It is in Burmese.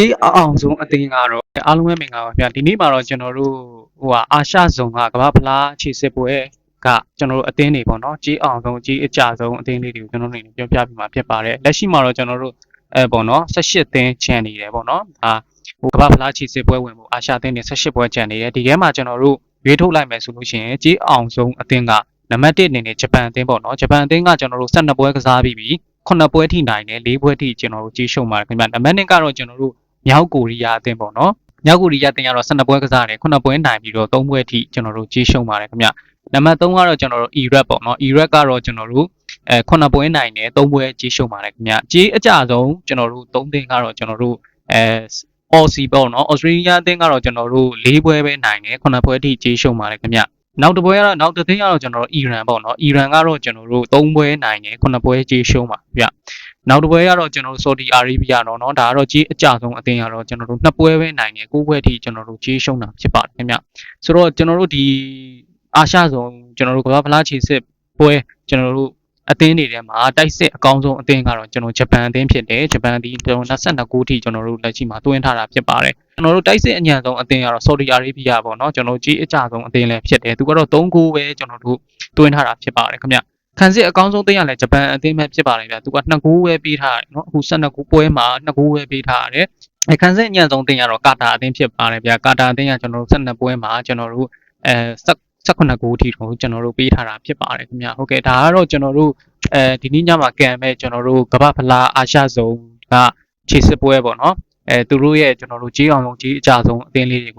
ကြီးအောင်ဆုံးအသင်းကတော့အားလုံးပဲမင်္ဂလာပါဗျာဒီနေ့မှာတော့ကျွန်တော်တို့ဟိုဟာအာရှဇုံကကမ္ဘာဖလားခြေစစ်ပွဲကကျွန်တော်တို့အသင်းတွေပေါ့နော်ကြီးအောင်ဆုံးကြီးအကြဆုံးအသင်းလေးတွေကိုကျွန်တော်တို့အနေနဲ့ပြောပြပြမှာဖြစ်ပါတယ်လက်ရှိမှာတော့ကျွန်တော်တို့အဲပေါ့နော်18သင်းချန်နေတယ်ပေါ့နော်ဒါဟိုကမ္ဘာဖလားခြေစစ်ပွဲဝင်ဖို့အာရှသင်းတွေ18ပွဲချန်နေတယ်ဒီထဲမှာကျွန်တော်တို့ရွေးထုတ်လိုက်မယ်ဆိုလို့ရှိရင်ကြီးအောင်ဆုံးအသင်းကနံပါတ်1အနေနဲ့ဂျပန်အသင်းပေါ့နော်ဂျပန်အသင်းကကျွန်တော်တို့12ပွဲကစားပြီးပြီ9ပွဲထိနိုင်တယ်4ပွဲထိကျွန်တော်တို့ကြီးရှုံပါတယ်ခင်ဗျနံပါတ်1ကတော့ကျွန်တော်တို့ မြောက်ကိုရီးယားအသင်းပေါ့နော်မြောက်ကိုရီးယားအသင်းကတော့12ပွဲကစားတယ်9ပွဲနိုင်ပြီးတော့3ပွဲထိကျွန်တော်တို့ကြီးရှုံးပါတယ်ခင်ဗျနံပါတ်3ကတော့ကျွန်တော်တို့ Iraq ပေါ့နော် Iraq ကတော့ကျွန်တော်တို့အဲ9ပွဲနိုင်တယ်3ပွဲကြီးရှုံးပါတယ်ခင်ဗျကြီးအကြဆုံးကျွန်တော်တို့3သင်းကတော့ကျွန်တော်တို့အဲ Aussie ပေါ့နော် Australia အသင်းကတော့ကျွန်တော်တို့4ပွဲပဲနိုင်တယ်9ပွဲထိကြီးရှုံးပါတယ်ခင်ဗျ နောက်တစ်ပွဲကတော့နောက်တစ်သင်းကတော့ကျွန်တော်တို့ Iran ပေါ့နော် Iran ကတော့ကျွန်တော်တို့3ပွဲနိုင်တယ်9ပွဲကြီးရှုံးပါဗျနောက်တစ်ပွဲကတော့ကျွန်တော်တို့ Saudi Arabia တော့เนาะဒါကတော့ကြီးအကြဆုံးအသင်းကတော့ကျွန်တော်တို့နှစ်ပွဲပဲနိုင်တယ်9ပွဲထိကျွန်တော်တို့ကြီးရှုံးတာဖြစ်ပါတယ်ခင်ဗျဆိုတော့ကျွန်တော်တို့ဒီအာရှဆုံးကျွန်တော်တို့ကမ္ဘာဖလားခြေစစ်ပွဲကျွန်တော်တို့ အသင်းတွေထဲမှာတိုက်စစ်အကောင်းဆုံးအသင်းကတော့ကျွန်တော်ဂျပန်အသင်းဖြစ်တယ်ဂျပန်ဒီကျွန်တော်22ဂိုးထိကျွန်တော်တို့လက်ရှိမှာတွင်းထားတာဖြစ်ပါတယ်ကျွန်တော်တို့တိုက်စစ်အညံဆုံးအသင်းကတော့ Saudi Arabia ပေါ့เนาะကျွန်တော်တို့ကြီးအကြဆုံးအသင်းလည်းဖြစ်တယ်သူကတော့3ဂိုးပဲကျွန်တော်တို့တွင်းထားတာဖြစ်ပါတယ်ခင်ဗျခံစစ်အကောင်းဆုံးသိရလဲဂျပန်အသင်းပဲဖြစ်ပါတယ်ဗျာသူက2ဂိုးပဲပေးထားတယ်เนาะအခု12ဂိုးပွဲမှာ2ဂိုးပဲပေးထားရတယ်အဲခံစစ်အညံဆုံးသိရတော့ကာတာအသင်းဖြစ်ပါတယ်ဗျာကာတာအသင်းကကျွန်တော်တို့12ပွဲမှာကျွန်တော်တို့အဲ 18ဂိုးထိတော့ကျွန်တော်တို့ပေးထားတာဖြစ်ပါတယ်ခင်ဗျာဟုတ်ကဲ့ဒါကတော့ကျွန်တော်တို့အဲဒီနေ့ညမှာကံမဲ့ကျွန်တော်တို့ကမ္ဘာဖလားအာရှဇုံကခြေစစ်ပွဲပေါ့နော်အဲသူတို့ရဲ့ကျွန်တော်တို့ကြီးအောင်ဆုံးကြီးအကြဆုံးအသင်းလေးတွေကို